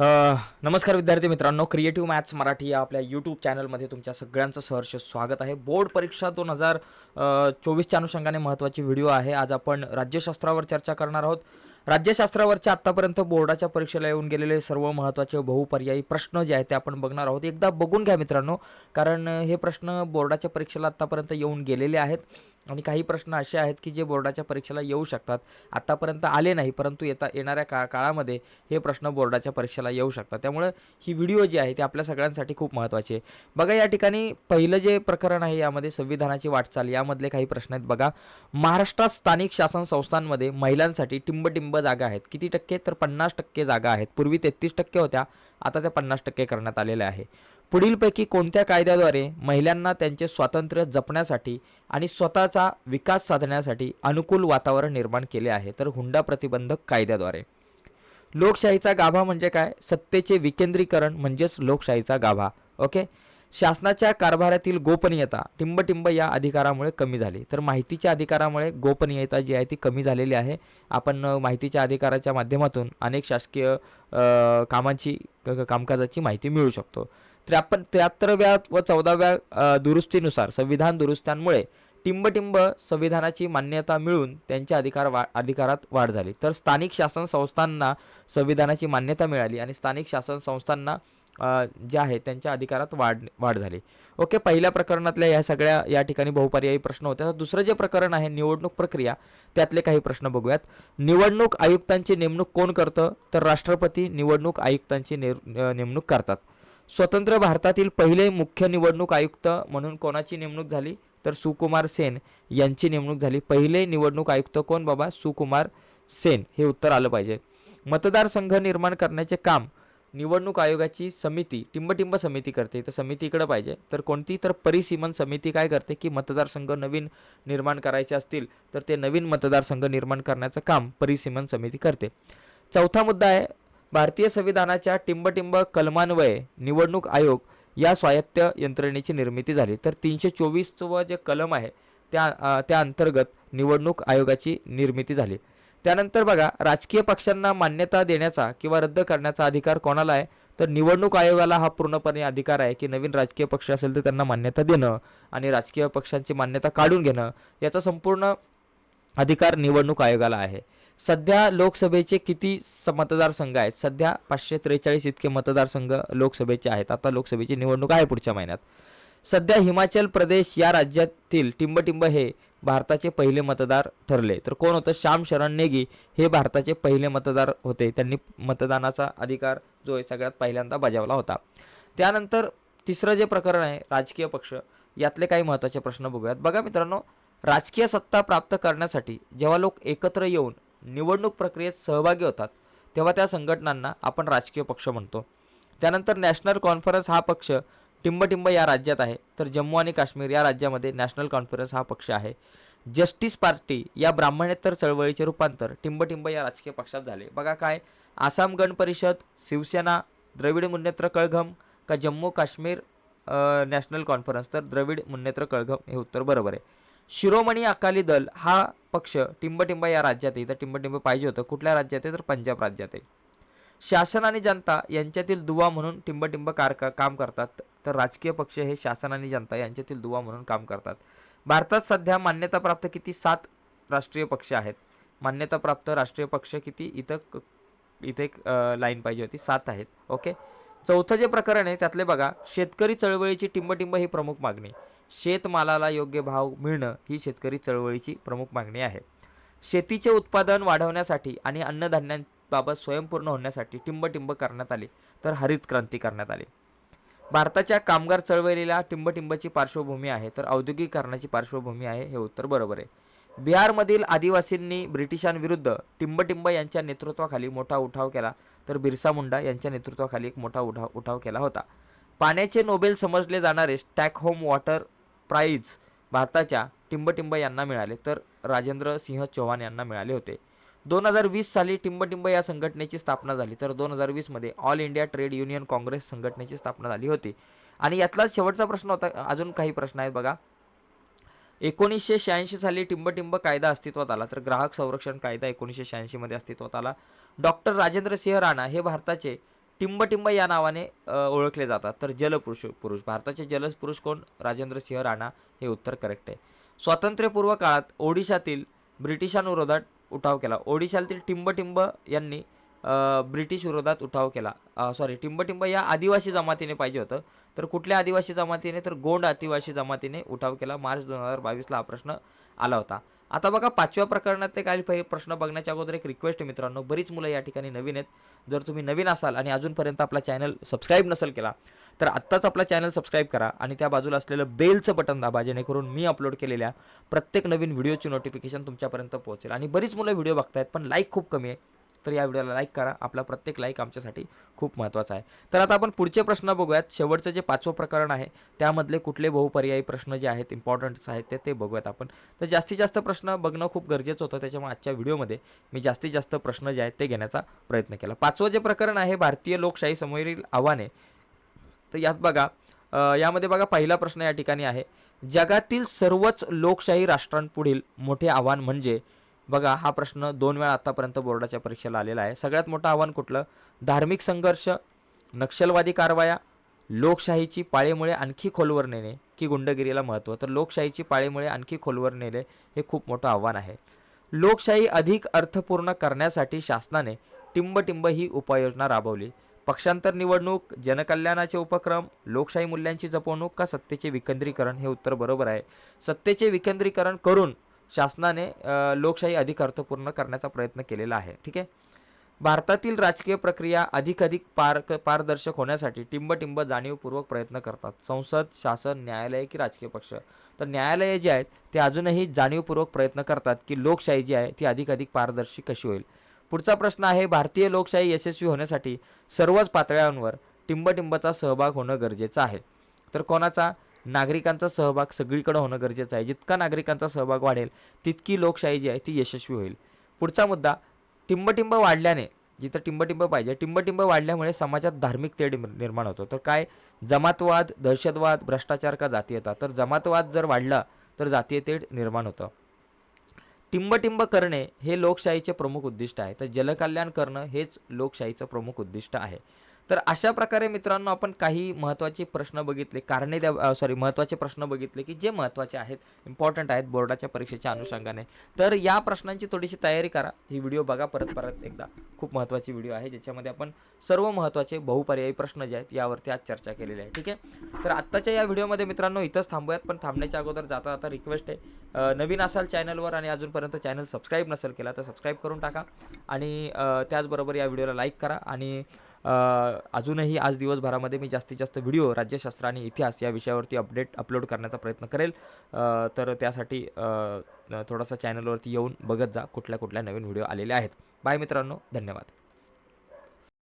नमस्कार विद्यार्थी मित्रांनो क्रिएटिव्ह मॅथ्स मराठी या आपल्या यूट्यूब चॅनलमध्ये तुमच्या सगळ्यांचं सहर्ष स्वागत आहे. बोर्ड परीक्षा दोन हजार चोवीसच्या अनुषंगाने महत्त्वाची व्हिडिओ आहे. आज आपण राज्यशास्त्रावर चर्चा करणार आहोत. राज्यशास्त्रावरच्या आत्तापर्यंत बोर्डाच्या परीक्षेला येऊन गेलेले सर्व महत्त्वाचे बहुपर्यायी प्रश्न जे आहेत ते आपण बघणार आहोत. एकदा बघून घ्या मित्रांनो कारण हे प्रश्न बोर्डाच्या परीक्षेला आत्तापर्यंत येऊन गेलेले आहेत. आणि काही प्रश्न असे आहेत की जे बोर्डाच्या परीक्षेला येऊ शकतात. आत्तापर्यंत आले नाही परंतु येता येणाऱ्या का काळामध्ये हे प्रश्न बोर्डाच्या परीक्षेला येऊ शकतात. त्यामुळं ही व्हिडिओ जी आहे ती आपल्या सगळ्यांसाठी खूप महत्त्वाची आहे. बघा या ठिकाणी पहिलं जे प्रकरण आहे यामध्ये संविधानाची वाटचाल यामधले काही प्रश्न आहेत बघा. महाराष्ट्रात स्थानिक शासन संस्थांमध्ये महिलांसाठी टिंबटिंब जागा आहेत. किती टक्के? तर पन्नास टक्के जागा आहेत. पूर्वी तेहतीस टक्के होत्या आता त्या पन्नास टक्के करण्यात आलेल्या आहे. पुढीलपैकी कोणत्या कायद्याद्वारे महिलांना त्यांचे स्वातंत्र्य जपण्यासाठी आणि स्वतःचा विकास साधण्यासाठी अनुकूल वातावरण निर्माण केले आहे? तर हुंडा प्रतिबंधक कायद्याद्वारे. लोकशाहीचा गाभा म्हणजे काय? सत्तेचे विकेंद्रीकरण म्हणजेच लोकशाहीचा गाभा. ओके? शासनाच्या कारभारातील गोपनीयता टिंबटिंब या अधिकारामुळे कमी झाली. तर माहितीच्या अधिकारामुळे गोपनीयता जी आहे ती कमी झालेली आहे. आपण माहितीच्या अधिकाराच्या माध्यमातून अनेक शासकीय कामांची कामकाजाची माहिती मिळू शकतो. त्र्यापन्न त्र्याहत्तरव्या व चौदाव्या दुरुस्तीनुसार संविधान दुरुस्त्यांमुळे टिंबटिंब संविधानाची मान्यता मिळून त्यांच्या अधिकार वा अधिकारात वाढ झाली. तर स्थानिक शासन संस्थांना संविधानाची मान्यता मिळाली आणि स्थानिक शासन संस्थांना जे आहे त्यांच्या अधिकारात वाढ वाढ झाली. ओके पहिल्या प्रकरणातल्या या सगळ्या या ठिकाणी बहुपर्यायी प्रश्न होते. आता दुसरं जे प्रकरण आहे निवडणूक प्रक्रिया त्यातले काही प्रश्न बघूयात. निवडणूक आयुक्तांची नेमणूक कोण करतं? तर राष्ट्रपती निवडणूक आयुक्तांची नेमणूक करतात. स्वतंत्र भारतातील पहिले मुख्य निवडणूक आयुक्त म्हणून कोणाची नेमणूक झाली? तर सुकुमार सेन यांची नेमणूक झाली. पहिले निवडणूक आयुक्त कोण? बाबा सुकुमार सेन. हे उत्तर आलं पाहिजे. मतदारसंघ निर्माण करण्याचे काम निवडणूक आयोगाची समिती टिंबटिंब समिती करते. तर समिती इकडं पाहिजे. तर कोणती? तर परिसीमन समिती काय करते? की मतदारसंघ नवीन निर्माण करायचे असतील तर ते नवीन मतदारसंघ निर्माण करण्याचं काम परिसीमन समिती करते. चौथा मुद्दा आहे भारतीय संविधानाच्या टिंबटिंब कलमान्वये निवडणूक आयोग या स्वायत्त यंत्रणेची निर्मिती झाली. तर तीनशे चोवीसचं जे कलम आहे त्या त्या अंतर्गत निवडणूक आयोगाची निर्मिती झाली. त्यानंतर बघा राजकीय पक्षांना मान्यता देण्याचा किंवा रद्द करण्याचा अधिकार कोणाला आहे? तर निवडणूक आयोगाला हा पूर्णपणे अधिकार आहे की नवीन राजकीय पक्ष असेल तर त्यांना मान्यता देणं आणि राजकीय पक्षांची मान्यता काढून घेणं याचा संपूर्ण अधिकार निवडणूक आयोगाला आहे. सध्या लोकसभेचे किती स मतदारसंघ आहेत? सध्या पाचशे त्रेचाळीस इतके मतदारसंघ लोकसभेचे आहेत. आता लोकसभेची निवडणूक आहे पुढच्या महिन्यात. सध्या हिमाचल प्रदेश या राज्यातील टिंबटिंब हे भारताचे पहिले मतदार ठरले. तर कोण होतं? श्याम शरण नेगी हे भारताचे पहिले मतदार होते. त्यांनी मतदानाचा अधिकार जो आहे सगळ्यात पहिल्यांदा बजावला होता. त्यानंतर तिसरं जे प्रकरण आहे राजकीय पक्ष यातले काही महत्त्वाचे प्रश्न बघूयात. बघा मित्रांनो राजकीय सत्ता प्राप्त करण्यासाठी जेव्हा लोक एकत्र येऊन निवडणूक प्रक्रियेत सहभागी होतात तेव्हा त्या संघटनांना आपण राजकीय पक्ष म्हणतो. त्यानंतर नॅशनल कॉन्फरन्स हा पक्ष टिंबटिंब या राज्यात आहे. तर जम्मू आणि काश्मीर या राज्यामध्ये नॅशनल कॉन्फरन्स हा पक्ष आहे. जस्टिस पार्टी या ब्राह्मणेतर चळवळीचे रूपांतर टिंबटिंब या राजकीय पक्षात झाले. बघा काय आसाम गण परिषद शिवसेना द्रविड मुन्नेत्र कळघम का जम्मू काश्मीर नॅशनल कॉन्फरन्स? तर द्रविड मुन्नेत्र कळघम हे उत्तर बरोबर आहे. शिरोमणी अकाली दल हा पक्ष टिंबटिंब या राज्यात आहे. तर टिंबटिंब पाहिजे होतं. कुठल्या राज्यात आहे? तर पंजाब राज्यात आहे. शासन आणि जनता यांच्यातील दुवा म्हणून टिंबटिंब कार का- काम करतात. तर राजकीय पक्ष हे शासन आणि जनता यांच्यातील दुवा म्हणून काम करतात. भारतात सध्या मान्यताप्राप्त किती? सात राष्ट्रीय पक्ष आहेत. मान्यताप्राप्त राष्ट्रीय पक्ष किती? इथं इथे एक लाईन पाहिजे होती. सात आहेत. ओके? चौथं जे प्रकरण आहे त्यातले बघा. शेतकरी चळवळीची टिंबटिंब ही प्रमुख मागणी. शेतमालाला योग्य भाव मिळणं ही शेतकरी चळवळीची प्रमुख मागणी आहे. शेतीचे उत्पादन वाढवण्यासाठी आणि बाबत स्वयंपूर्ण होण्यासाठी टिंबटिंब करण्यात आले तर हरित क्रांती करण्यात आली. भारताच्या कामगार चळवळीला टिंबटिंबची पार्श्वभूमी आहे तर औद्योगिकरणाची पार्श्वभूमी आहे हे उत्तर बरोबर आहे. बिहारमधील आदिवासींनी ब्रिटिशांविरुद्ध टिंबटिंब यांच्या नेतृत्वाखाली मोठा उठाव केला तर बिरसा मुंडा यांच्या नेतृत्वाखाली एक मोठा उठाव उठाव केला होता. पाण्याचे नोबेल समजले जाणारे स्टॅकहोम वॉटर प्राईज भारताच्या टिंबटिंब यांना मिळाले तर राजेंद्र सिंह चौहान यांना मिळाले होते. दोन हजार वीस साली टिंबटिंब या संघटनेची स्थापना झाली. तर दोन हजार वीसमध्ये All India Trade Union Congress संघटनेची स्थापना झाली होती. आणि यातला शेवटचा प्रश्न होता अजून काही प्रश्न आहेत बघा. एकोणीसशे शहाऐंशी साली टिंबटिंब कायदा अस्तित्वात आला. तर ग्राहक संरक्षण कायदा एकोणीसशे शहाऐंशीमध्ये अस्तित्वात आला. डॉक्टर राजेंद्र सिंह राणा हे भारताचे टिंबटिंब या नावाने ओळखले जातात. तर जलपुरुष पुरुष. भारताचे जलपुरुष कोण? राजेंद्र सिंह राणा हे उत्तर करेक्ट आहे. स्वातंत्र्यपूर्व काळात ओडिशातील ब्रिटिशांविरोधात उठाव केला. ओडिशातील टिंबटिंब यांनी ब्रिटिश विरोधात उठाव केला. सॉरी टिंबटिंब या आदिवासी जमातीने पाहिजे होतं. तर कुठल्या आदिवासी जमातीने? तर गोंड आदिवासी जमातीने उठाव केला. मार्च दोन हजार बावीसला हा प्रश्न आला होता. आता बघा पाचव्या प्रकरणात ते काही पाहिजे प्रश्न बघण्याच्या अगोदर एक रिक्वेस्ट मित्रांनो. बरीच मुलं या ठिकाणी नवीन आहेत. जर तुम्ही नवीन असाल आणि अजूनपर्यंत आपला चॅनल सबस्क्राईब नसेल केला तर आत्ताच आपला चॅनल सबस्क्राईब करा आणि त्या बाजूला असलेलं बेलचं बटन दाबा जेणेकरून मी अपलोड केलेल्या प्रत्येक नवीन व्हिडिओची नोटिफिकेशन तुमच्यापर्यंत पोहोचेल. आणि बरीच मुलं व्हिडिओ बघतायत पण लाईक खूप कमी आहे. तर या व्हिडिओला लाईक करा. आपला प्रत्येक लाईक आमच्यासाठी खूप महत्त्वाचा आहे. तर आता आपण पुढचे प्रश्न बघूयात. शेवटचं जे पाचवं प्रकरण आहे त्यामधले कुठले बहुपर्यायी प्रश्न जे आहेत इम्पॉर्टंट्स आहेत ते ते बघूयात आपण. तर जास्तीत जास्त प्रश्न बघणं खूप गरजेचं होतं. त्याच्यामुळे आजच्या व्हिडिओमध्ये मी जास्तीत जास्त प्रश्न जे आहेत ते घेण्याचा प्रयत्न केला. पाचवं जे प्रकरण आहे भारतीय लोकशाही समोरील आव्हाने. तर यात बघा यामध्ये बघा पहिला प्रश्न या ठिकाणी आहे. जगातील सर्वच लोकशाही राष्ट्रांपुढील मोठे आव्हान म्हणजे बघा हा प्रश्न दोन वेळा आतापर्यंत बोर्डाच्या परीक्षेला आलेला आहे. सगळ्यात मोठं आव्हान कुठलं? धार्मिक संघर्ष नक्षलवादी कारवाया लोकशाहीची पाळेमुळे आणखी खोलवर नेणे की गुंडगिरीला महत्त्व? तर लोकशाहीची पाळेमुळे आणखी खोलवर नेणे हे खूप मोठं आव्हान आहे. लोकशाही अधिक अर्थपूर्ण करण्यासाठी शासनाने टिंबटिंब ही उपाययोजना राबवली. पक्षांतर निवडणूक जनकल्याणाचे उपक्रम लोकशाही मूल्यांची जपवणूक का सत्तेचे विकेंद्रीकरण हे उत्तर बरोबर आहे. सत्तेचे विकेंद्रीकरण करून शासनाने लोकशाही अधिक अर्थपूर्ण करण्याचा प्रयत्न केलेला आहे. ठीक आहे? भारतातील राजकीय प्रक्रिया अधिकाधिक पार पारदर्शक होण्यासाठी टिंबटिंब जाणीवपूर्वक प्रयत्न करतात. संसद शासन न्यायालय की राजकीय पक्ष. तर न्यायालये जे आहेत ते अजूनही जाणीवपूर्वक प्रयत्न करतात की लोकशाही जी आहे ती अधिकाधिक पारदर्शी कशी होईल? पुढचा प्रश्न आहे भारतीय लोकशाही यशस्वी होण्यासाठी सर्वच पातळ्यांवर टिंबटिंबचा सहभाग होणं गरजेचं आहे. तर कोणाचा? नागरिकांचा सहभाग सगळीकडे होणं गरजेचं आहे. जितका नागरिकांचा सहभाग वाढेल तितकी लोकशाही जी आहे ती यशस्वी होईल. पुढचा मुद्दा टिंबटिंब वाढल्याने जिथं टिंबटिंब पाहिजे टिंबटिंब वाढल्यामुळे समाजात धार्मिक तेढ निर्माण होतो. तर काय? जमातवाद दहशतवाद भ्रष्टाचार का जातीयता तर जमातवाद जर वाढला तर जातीय तेढ निर्माण होतं. टिंबटिंब करणे हे लोकशाहीचे प्रमुख उद्दिष्ट आहे. तर जलकल्याण करणं हेच लोकशाहीचं प्रमुख उद्दिष्ट आहे. तर अशा प्रकारे मित्रांनो आपण काही महत्त्वाचे प्रश्न बघितले. कारणे द्या सॉरी महत्त्वाचे प्रश्न बघितले की जे महत्त्वाचे आहेत इम्पॉर्टंट आहेत बोर्डाच्या परीक्षेच्या अनुषंगाने. तर या प्रश्नांची थोडीशी तयारी करा. ही व्हिडिओ बघा परत परत एकदा. खूप महत्त्वाची व्हिडिओ आहे ज्याच्यामध्ये आपण सर्व महत्त्वाचे बहुपर्यायी प्रश्न जे आहेत यावरती आज चर्चा केलेली आहे. ठीक आहे? तर आत्ताच्या या व्हिडिओमध्ये मित्रांनो इथंच थांबूयात. पण थांबण्याच्या अगोदर जाता जाता रिक्वेस्ट आहे. नवीन असाल चॅनलवर आणि अजूनपर्यंत चॅनल सबस्क्राईब नसेल केला तर सबस्क्राईब करून टाका. आणि त्याचबरोबर या व्हिडिओला लाईक करा. आणि अजूनही आज दिवसभरामध्ये मी जास्तीत जास्त व्हिडिओ राज्यशास्त्र आणि इतिहास या विषयावरती अपडेट अपलोड करण्याचा प्रयत्न करेल. तर त्यासाठी थोडासा चॅनलवरती येऊन बघत जा कुठल्या कुठल्या नवीन व्हिडिओ आलेले आहेत. बाय मित्रांनो धन्यवाद.